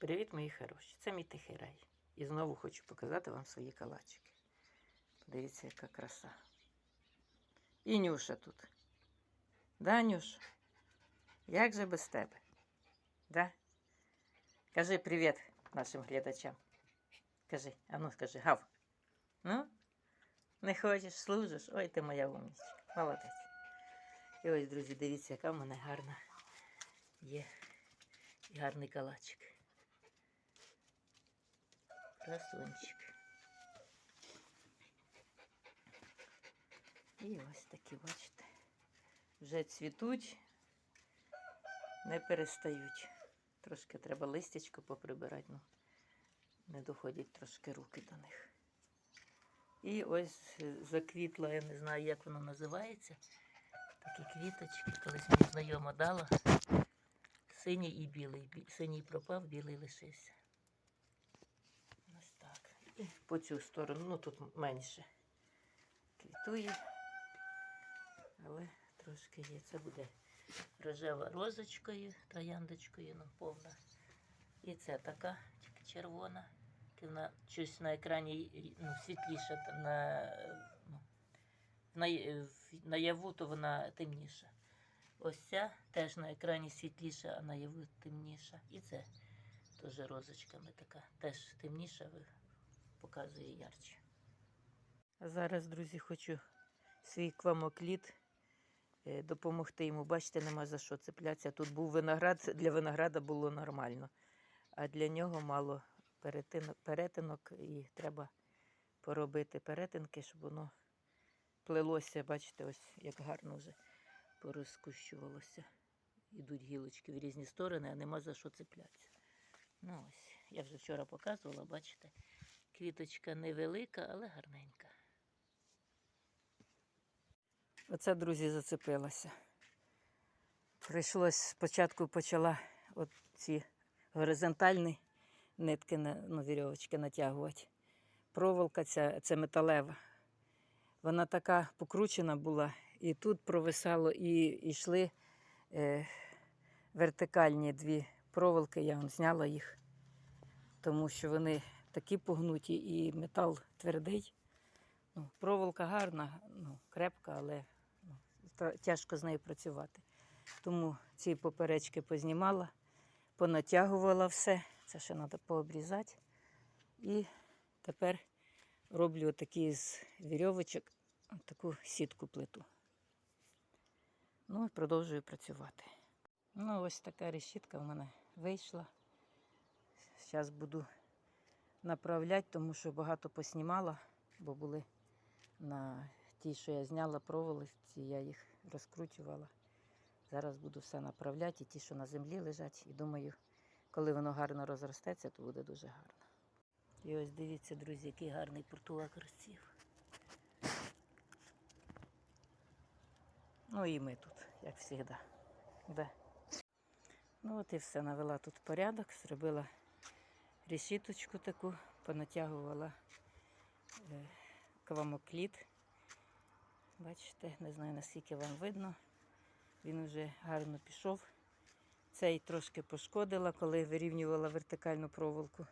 Привіт, мої хороші! Це мій тихий рай. І знову хочу показати вам свої калачики. Подивіться, яка краса. І Нюша тут. Да, Нюш? Як же без тебе? Да? Кажи привіт нашим глядачам. Кажи, а ну скажи, гав. Ну? Не хочеш, служиш? Ой, ти моя умнічка. Молодець. І ось, друзі, дивіться, яка в мене гарна є. І гарний калачик. Красунчик. І ось такі, бачите, вже цвітуть, не перестають. Трошки треба листячко поприбирати, ну не доходять трошки руки до них. І ось заквітла, я не знаю, як воно називається. Такі квіточки, колись мені знайома дала. Синій і білий. Синій пропав, білий лишився. І по цю сторону, ну тут менше квітує, але трошки є. Це буде рожева розочкою, трояндочкою, ну повна. І це така, тільки червона. Вона щось на екрані ну, світліша, на, ну, на, наяву, то вона темніша. Ось ця теж на екрані світліша, а наяву темніша. І це теж розочками така. Теж темніша, показує ярче. А зараз, друзі, хочу свій квамокліт е, допомогти йому. Бачите, нема за що цеплятися. Тут був виноград, для винограда було нормально, а для нього мало перетинок, і треба поробити перетинки, щоб воно плелося, бачите, ось як гарно вже порозкущувалося. Ідуть гілочки в різні сторони, а нема за що цеплятися. Ну ось, я вже вчора показувала, бачите, квіточка невелика, але гарненька. Оце, друзі, зацепилася. Прийшлось спочатку почала от ці горизонтальні нитки на ну, вірьовочки натягувати. Проволока ця це металева. Вона така покручена була, і тут провисало, і йшли е, вертикальні дві проволоки, я вам зняла їх, тому що вони такі погнуті і метал твердий. Ну, проволока гарна, ну, крепка, але ну, тяжко з нею працювати. Тому ці поперечки познімала, понатягувала все. Це ще треба пообрізати. І тепер роблю такі з вірьовочок таку сітку плиту. Ну і продовжую працювати. Ну, ось така решітка в мене вийшла. Зараз буду направляти, тому що багато поснімала, бо були на ті, що я зняла проволоці, я їх розкручувала. Зараз буду все направляти, і ті, що на землі лежать, і думаю, коли воно гарно розростеться, то буде дуже гарно. І ось дивіться, друзі, який гарний портулак розців. Ну і ми тут, як завжди. Да. Ну от і все, навела тут порядок, зробила решіточку таку, понатягувала е, квамокліт. Бачите, не знаю наскільки вам видно. Він вже гарно пішов. Цей трошки пошкодила, коли вирівнювала вертикальну проволоку.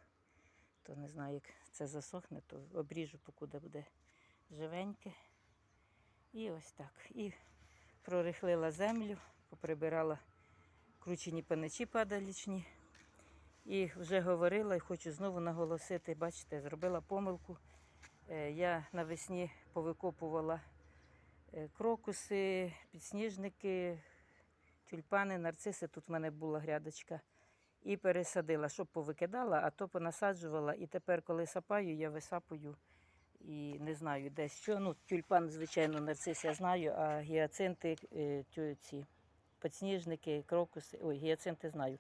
То не знаю, як це засохне, то обріжу, покуди буде живеньке. І ось так. І прорихлила землю, поприбирала кручені паничі падалічні. І вже говорила і хочу знову наголосити, бачите, зробила помилку. Е, Я навесні повикопувала е, крокуси, підсніжники, тюльпани, нарциси. Тут в мене була грядочка. І пересадила, щоб повикидала, а то понасаджувала. І тепер, коли сапаю, я висапую і не знаю, де що. Ну, тюльпан, звичайно, нарцис я знаю, а гіацинти, е, ці підсніжники, крокуси. Ой, гіацинти знаю.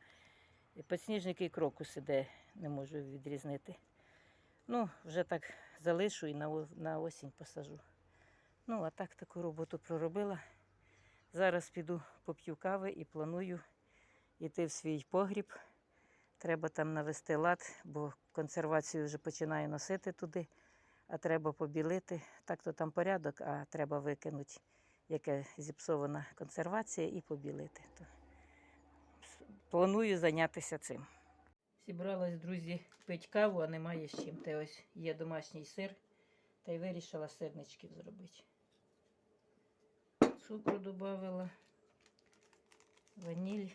І Підсніжники і крокуси, де не можу відрізнити. Ну, вже так залишу і на, на осінь посажу. Ну, а так таку роботу проробила. Зараз піду поп'ю кави і планую йти в свій погріб. Треба там навести лад, бо консервацію вже починаю носити туди, а треба побілити. Так то там порядок, а треба викинути, яке зіпсована консервація, і побілити. Планую зайнятися цим. Зібралась, друзі, пить каву, а немає з чим. Та ось є домашній сир, та й вирішила сирничків зробити. Цукру додавила, ваніль.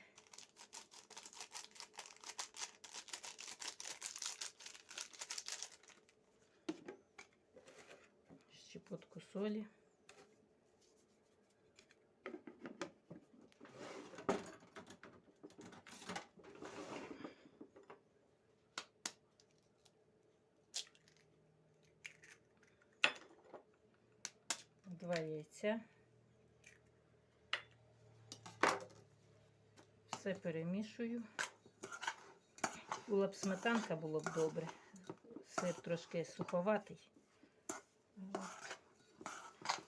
Щепотку солі. Два яйця. Все перемішую. Була б сметанка, було б добре. Сир трошки суховатий.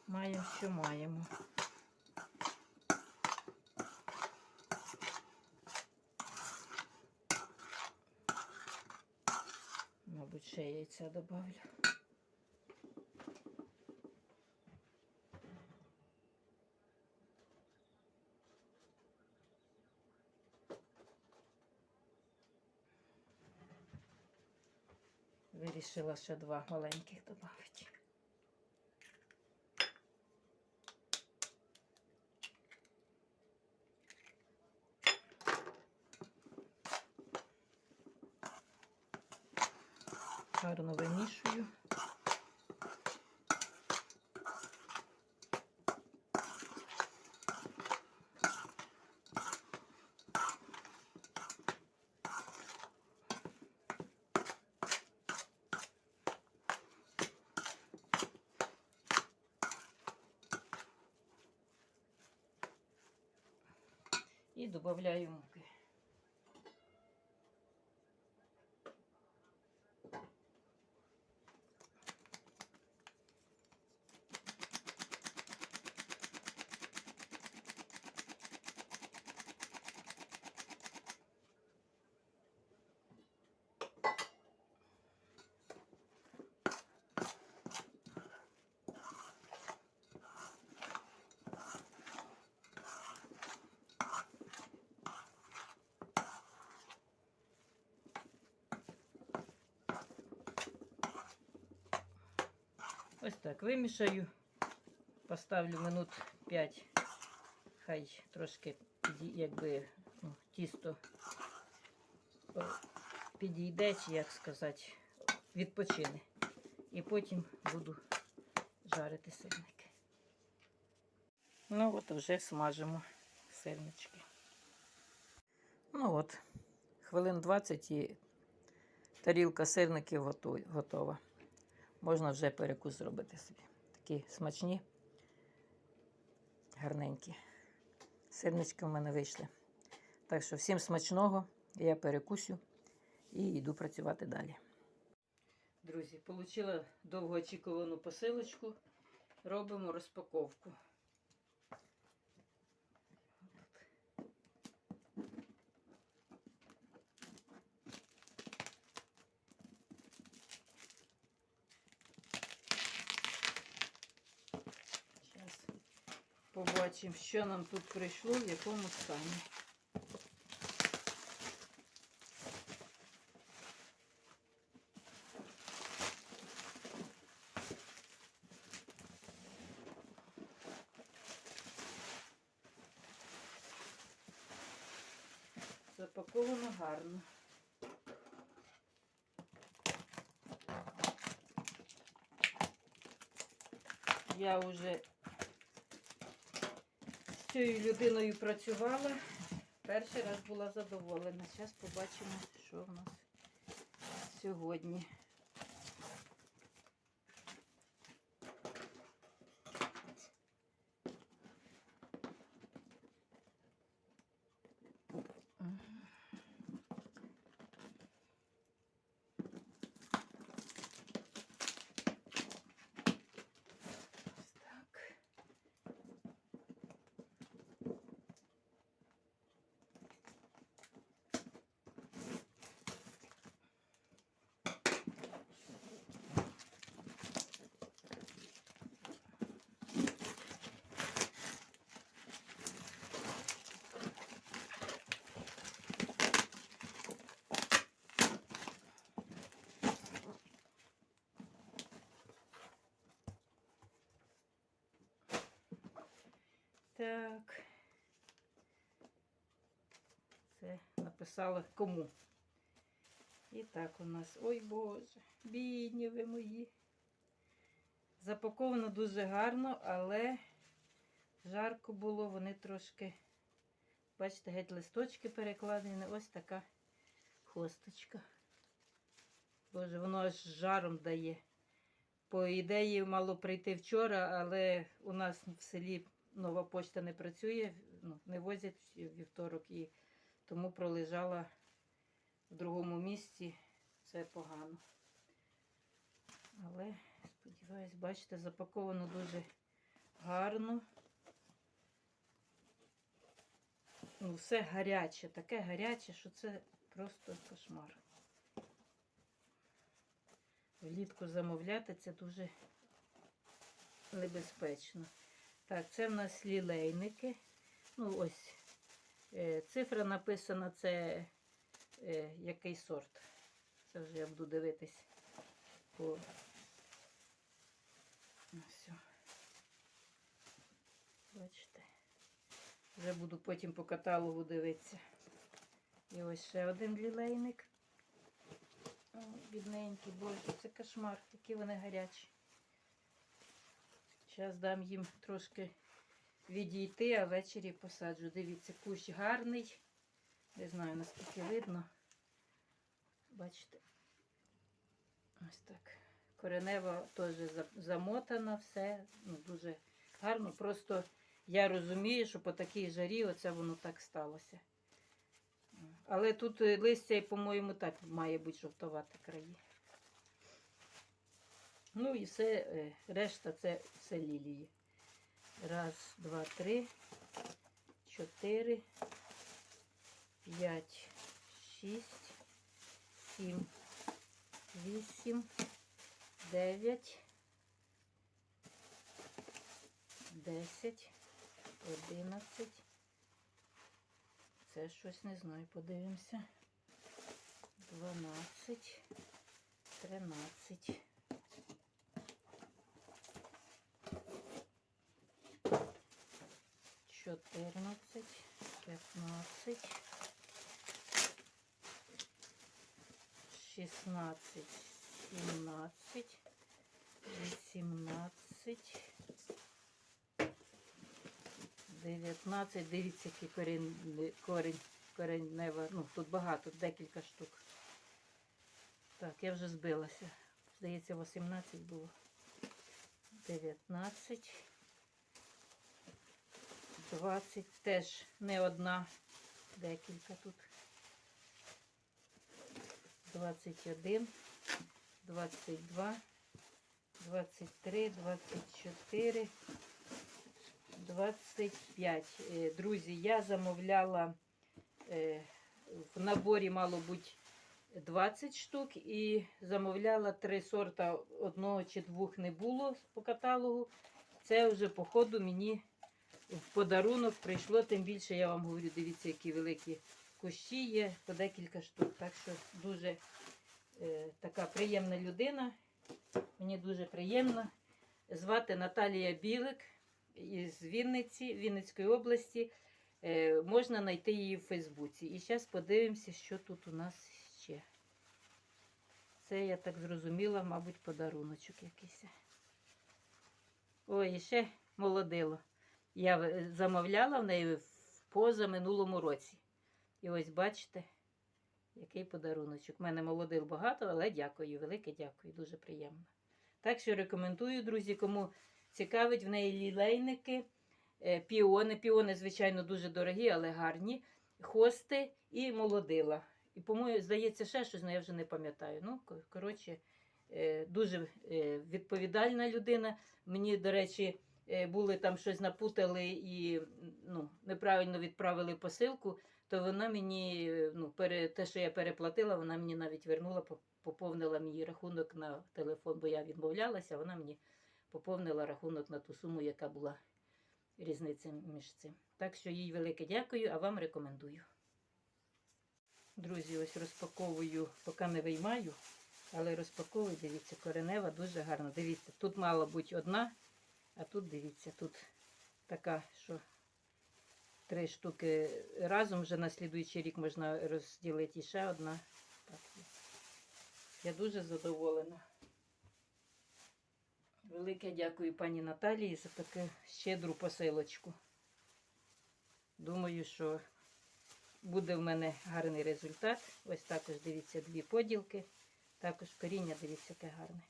Маємо, що маємо. Мабуть, ще яйця добавлю. Вирішила ще два маленьких додати. Гарно вимішую. І додаю Ось так вимішаю, поставлю минут 5, хай трошки якби ну, тісто підійде, чи як сказати, відпочине. І потім буду жарити сирники. Ну от вже смажимо сирнички. Ну от, хвилин 20 і тарілка сирників готова можна вже перекус зробити собі. Такі смачні, гарненькі. Сирнички в мене вийшли. Так що всім смачного, я перекусю і йду працювати далі. Друзі, отримала довгоочікувану посилочку. Робимо розпаковку. Зараз побачимо, що нам тут прийшло, в якому стані. Запаковано гарно. Я вже з цією людиною працювала. Перший раз була задоволена. Зараз побачимо, що в нас сьогодні. Так. Це написала кому. І так у нас, ой Боже, бідні ви мої. Запаковано дуже гарно, але жарко було, вони трошки, бачите, геть листочки перекладені. Ось така хосточка. Боже, воно аж жаром дає. По ідеї мало прийти вчора, але у нас в селі нова почта не працює, ну, не возять вівторок і тому пролежала в другому місці. Це погано. Але, сподіваюсь, бачите, запаковано дуже гарно. Ну, все гаряче, таке гаряче, що це просто кошмар. Влітку замовляти це дуже небезпечно. Так, це в нас лілейники. Ну, ось е, цифра написана, це е, який сорт. Це вже я буду дивитись по. Все. Бачите. Вже буду потім по каталогу дивитися. І ось ще один лілейник. О, бідненький, боже, це кошмар, які вони гарячі. Зараз дам їм трошки відійти, а ввечері посаджу. Дивіться, кущ гарний. Не знаю, наскільки видно. Бачите. Ось так. Коренева теж за- замотана, все. Ну, дуже гарно. Просто я розумію, що по такій жарі оце воно так сталося. Але тут листя, по-моєму, так має бути жовтувати краї. Ну і все, е, решта це все лілії. Раз, два, три, чотири, п'ять, шість, сім, вісім, дев'ять, десять, одинадцять. Це щось не знаю, подивимося. Дванадцять, тринадцять. 14, 15, 16, 17, 18, 19. Дивіться, який корінь, корінь, коренева. Ну, тут багато, декілька штук. Так, я вже збилася. Здається, 18 було. 19. 20 теж не одна, декілька тут. 21, 22, 23, 24. 25. Е, Друзі, я замовляла е, в наборі, мало бути, 20 штук і замовляла три сорта, одного чи двох не було по каталогу. Це вже, по ходу, мені в подарунок прийшло, тим більше я вам говорю, дивіться, які великі кущі є, по декілька штук. Так що дуже е, така приємна людина. Мені дуже приємно. Звати Наталія Білик із Вінниці, Вінницької області. Е, можна знайти її в Фейсбуці. І зараз подивимося, що тут у нас ще. Це, я так зрозуміла, мабуть, подаруночок якийсь. Ой, і ще молодило. Я е, замовляла в неї в позаминулому році. І ось бачите, який подаруночок. У мене молодил багато, але дякую, велике дякую, дуже приємно. Так що рекомендую, друзі, кому цікавить в неї лілейники, е, піони. Піони, звичайно, дуже дорогі, але гарні. Хости і молодила. І, по-моєму, здається, ще щось, але я вже не пам'ятаю. Ну, коротше, е, дуже відповідальна людина. Мені, до речі, були там щось напутали і ну, неправильно відправили посилку, то вона мені, е, ну, пере, те, що я переплатила, вона мені навіть вернула, поповнила мій рахунок на телефон, бо я відмовлялася, вона мені поповнила рахунок на ту суму, яка була різниця між цим. Так що їй велике дякую, а вам рекомендую. Друзі, ось розпаковую, поки не виймаю, але розпаковую, дивіться, коренева дуже гарна. Дивіться, тут мала бути одна, а тут дивіться, тут така, що три штуки разом, вже на слідуючий рік можна розділити ще одна. Так. Я дуже задоволена. Велике дякую пані Наталії за таку щедру посилочку. Думаю, що буде в мене гарний результат. Ось також дивіться дві поділки. Також коріння, дивіться, яке гарне.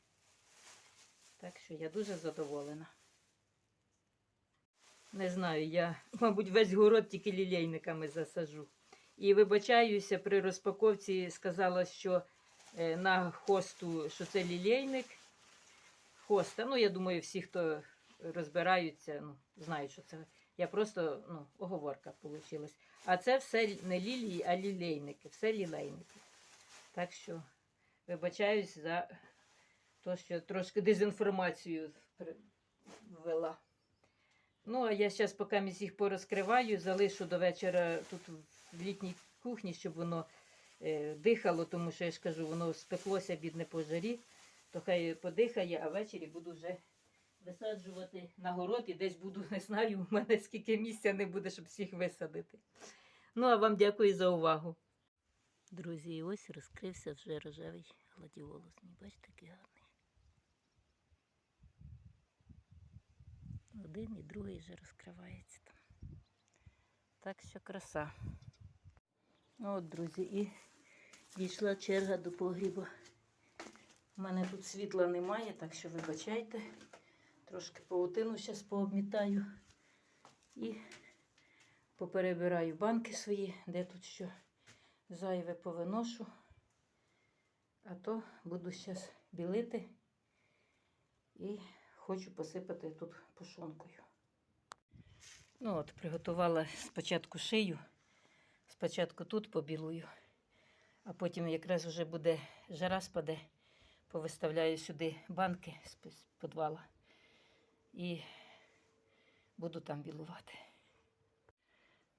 Так що я дуже задоволена. Не знаю, я, мабуть, весь город тільки лілейниками засажу. І вибачаюся, при розпаковці сказала, що е, на хосту, що це лілейник. Хоста. Ну, я думаю, всі, хто розбираються, ну, знають, що це. Я просто, ну, оговорка вийшла. А це все не лілії, а лілейники. Все лілейники. Так що вибачаюсь за те, що трошки дезінформацію ввела. Ну, а я зараз, поки їх порозкриваю, залишу до вечора тут в літній кухні, щоб воно е, дихало, тому що я ж кажу, воно спеклося бідне по жарі, то хай подихає, а ввечері буду вже висаджувати на город і десь буду, не знаю, у мене скільки місця не буде, щоб всіх висадити. Ну, а вам дякую за увагу. Друзі, ось розкрився вже рожевий гладіолус. Бачите, який гарний. Один і другий вже розкривається там. Так що краса. Ну от, друзі, і дійшла черга до погріба. У мене тут світла немає, так що вибачайте. Трошки паутину зараз пообмітаю і поперебираю банки свої, де тут що зайве повиношу. А то буду зараз білити і хочу посипати тут пошонкою. Ну от, приготувала спочатку шию, спочатку тут побілую, а потім якраз вже буде жара спаде, повиставляю сюди банки з підвала і буду там білувати.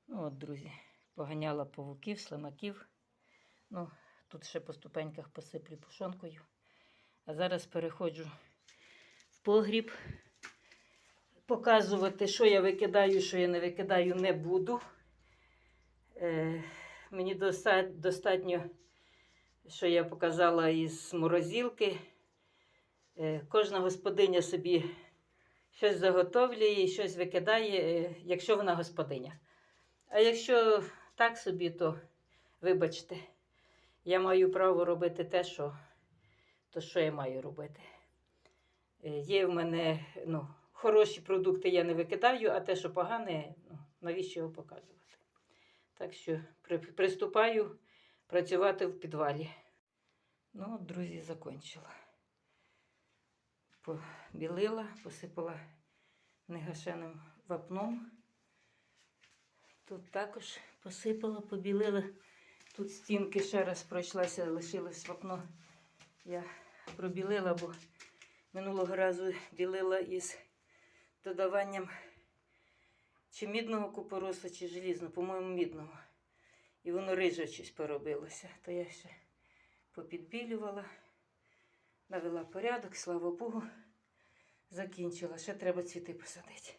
Ну от, друзі, поганяла павуків, слимаків. Ну, тут ще по ступеньках посиплю пушонкою. А зараз переходжу погріб. Показувати, що я викидаю, що я не викидаю, не буду. Е, мені достатньо, що я показала із морозилки. Е, кожна господиня собі щось заготовлює і щось викидає, е, якщо вона господиня. А якщо так собі, то вибачте, я маю право робити те, що, то, що я маю робити. Е, Є в мене ну, хороші продукти, я не викидаю, а те, що погане, ну, навіщо його показувати? Так що при, приступаю працювати в підвалі. Ну, от, друзі, закінчила. Побілила, посипала негашеним вапном. Тут також посипала, побілила. Тут стінки ще раз пройшлася, лишилось вапно. Я пробілила, бо минулого разу білила із додаванням чи мідного купоросу, чи желізного, по-моєму, мідного. І воно риже щось поробилося. То я ще попідбілювала, навела порядок, слава Богу, закінчила. Ще треба цвіти посадити.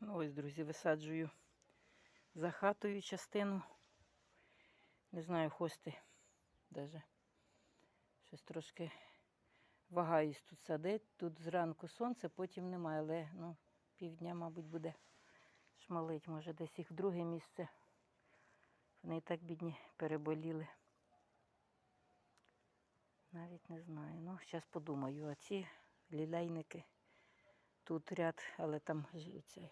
Ну ось, друзі, висаджую за хатою частину. Не знаю, хости даже. Щось трошки вагаюсь тут садити. Тут зранку сонце, потім немає, але ну, півдня, мабуть, буде шмалить. Може, десь їх друге місце. Вони і так бідні переболіли. Навіть не знаю. Ну, зараз подумаю. А ці лілейники тут ряд, але там цей.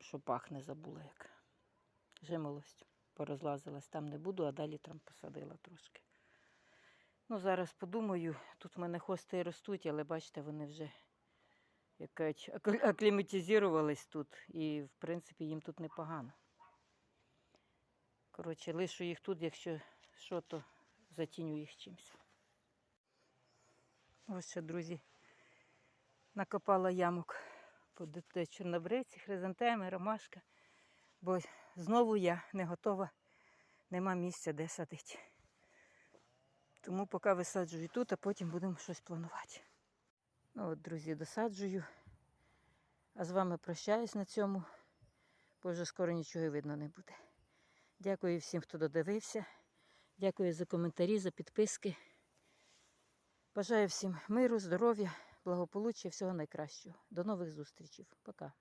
Що пахне, забула як. Жимолость порозлазилась, там не буду, а далі там посадила трошки. Ну, зараз подумаю, тут в мене хости ростуть, але бачите, вони вже якась акліматизувались тут. І, в принципі, їм тут непогано. Коротше, лишу їх тут, якщо що, то затіню їх чимось. Ось ще, друзі, накопала ямок де чорнобриці, хризантеми, ромашка. Бо знову я не готова, нема місця, де садити. Тому поки висаджую тут, а потім будемо щось планувати. Ну от, друзі, досаджую. А з вами прощаюсь на цьому, бо вже скоро нічого і видно не буде. Дякую всім, хто додивився. Дякую за коментарі, за підписки. Бажаю всім миру, здоров'я, благополуччя, всього найкращого. До нових зустрічей. Пока.